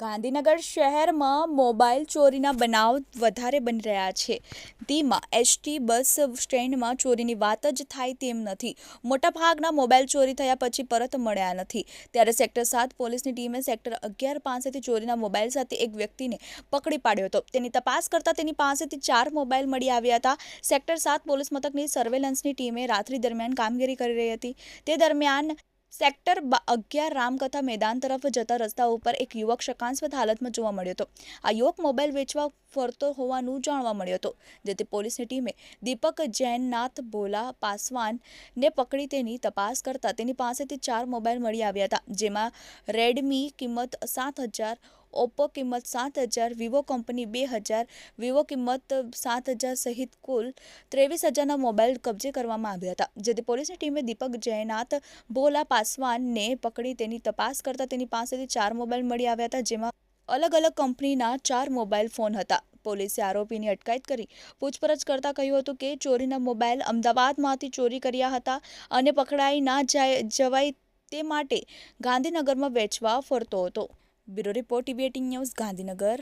ગાંધીનગર શહેરમાં મોબાઈલ ચોરીના બનાવ વધારે બની રહ્યા છે. તેમાં એસટી બસ સ્ટેન્ડમાં ચોરીની વાત જ થાય તેમ નથી. મોટાભાગના મોબાઈલ ચોરી થયા પછી પરત મળ્યા નથી. ત્યારે સેક્ટર સાત પોલીસની ટીમે સેક્ટર અગિયાર પાસેથી ચોરીના મોબાઈલ સાથે એક વ્યક્તિને પકડી પાડ્યો હતો. તેની તપાસ કરતાં તેની પાસેથી ચાર મોબાઈલ મળી આવ્યા હતા. સેક્ટર સાત પોલીસ મથકની સર્વેલન્સની ટીમે રાત્રિ દરમિયાન કામગીરી કરી રહી હતી. તે દરમિયાન સેક્ટર અગિયાર રામકથા મેદાન તરફ જતા રસ્તા ઉપર એક યુવક શકાસ્પદ હાલતમાં જોવા મળ્યો હતો. આ યુવક મોબાઈલ વેચવા ફરતો હોવાનું જાણવા મળ્યો હતો. જેથી પોલીસની ટીમે દીપક જૈનનાથ ભોલા પાસવાનને પકડી તેની તપાસ કરતા તેની પાસેથી ચાર મોબાઈલ મળી આવ્યા હતા, જેમાં રેડમી કિંમત સાત હજાર ઓપ્પો કિંમત સાત હજાર, વિવો કંપની બે હજાર, વિવો કિંમત સાત હજાર સહિત કુલ ત્રેવીસ હજારના મોબાઈલ કબજે કરવામાં આવ્યા હતા, જેથી પોલીસની ટીમે દીપક જયનાથ ભોલા પાસવાનને પકડી તેની તપાસ કરતા તેની પાસેથી ચાર મોબાઈલ મળી આવ્યા હતા, જેમાં અલગ અલગ કંપનીના ચાર મોબાઈલ ફોન હતા. પોલીસે આરોપીની અટકાયત કરી પૂછપરછ કરતા કહ્યું હતું કે ચોરીના મોબાઈલ અમદાવાદમાંથી ચોરી કર્યા હતા અને પકડાઈ ના જાય જવાય તે માટે ગાંધીનગરમાં વેચવા ફરતો હતો. Bureau report TV news Gandhinagar.